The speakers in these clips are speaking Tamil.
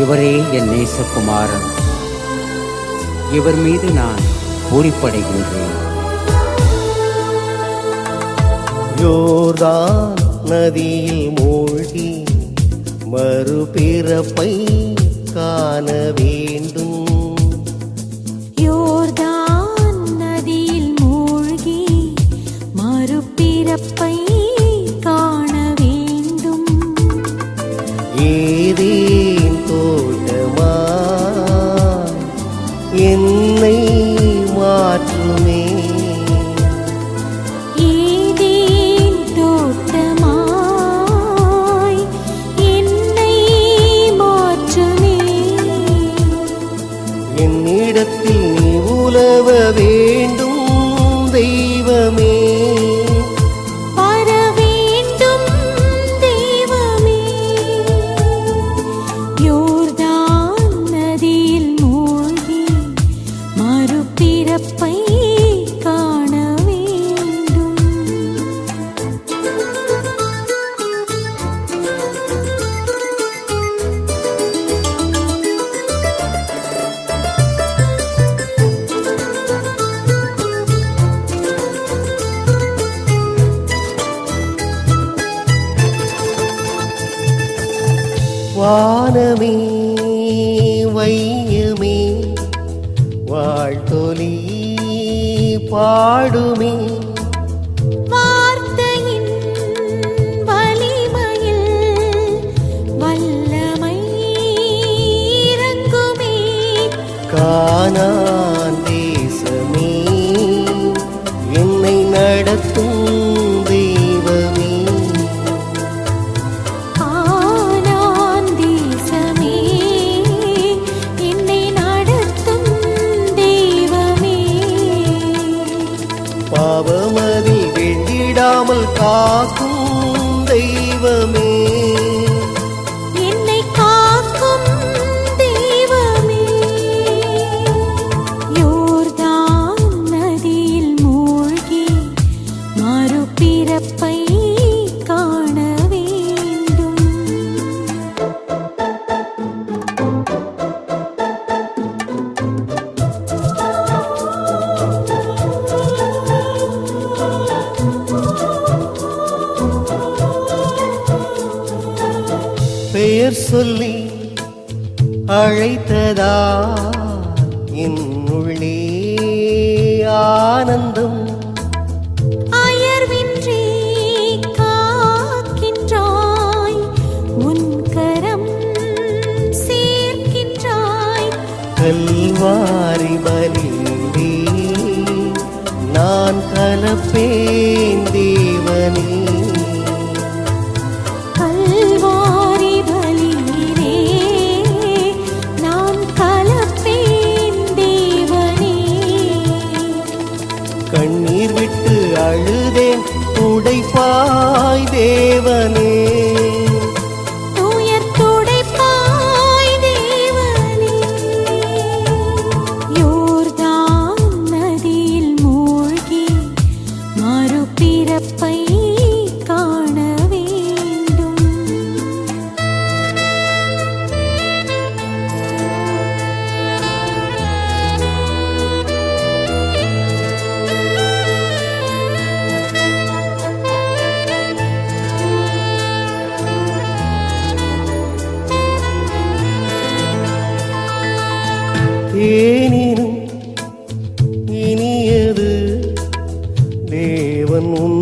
இவரே என் நேசகுமாரன். இவர் மீது நான் பூரிப்படைகின்றேன். யோர்தான் நதியில் மூழ்கி மறுபிறப்பை காண வேண்டும். வேண்டும். வானமே வையமே வாழ்த்தொலி பாடுமே. காக்கும் தெய்வமே. சொல்லி அழைத்ததா? என் உள்ளே ஆனந்தம். அயர்வின்றி காக்கின்றாய். உன் கரம் சேர்க்கின்றாய். கல்வாரி பலியிலே நான் கலப்பேன். துடைப்பாய் தேவனே. தேனினும் இனியது தேவன் உன்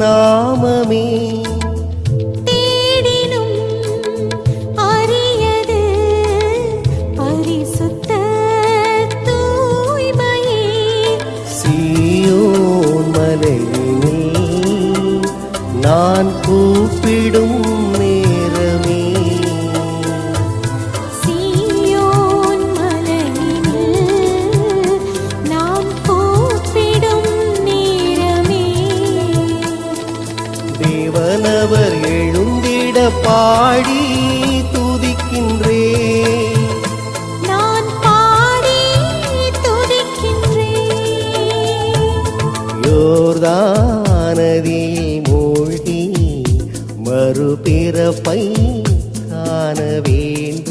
நாமமே. நான் கூப்பிடும் பாடி துதிக்கின்றே. நான் பாடி துதிக்கின்றேன் யோர்தானதியில் மூழ்கி மறுபிறப்பை காண வேண்டும்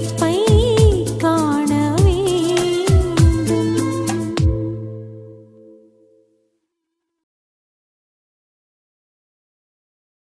That's.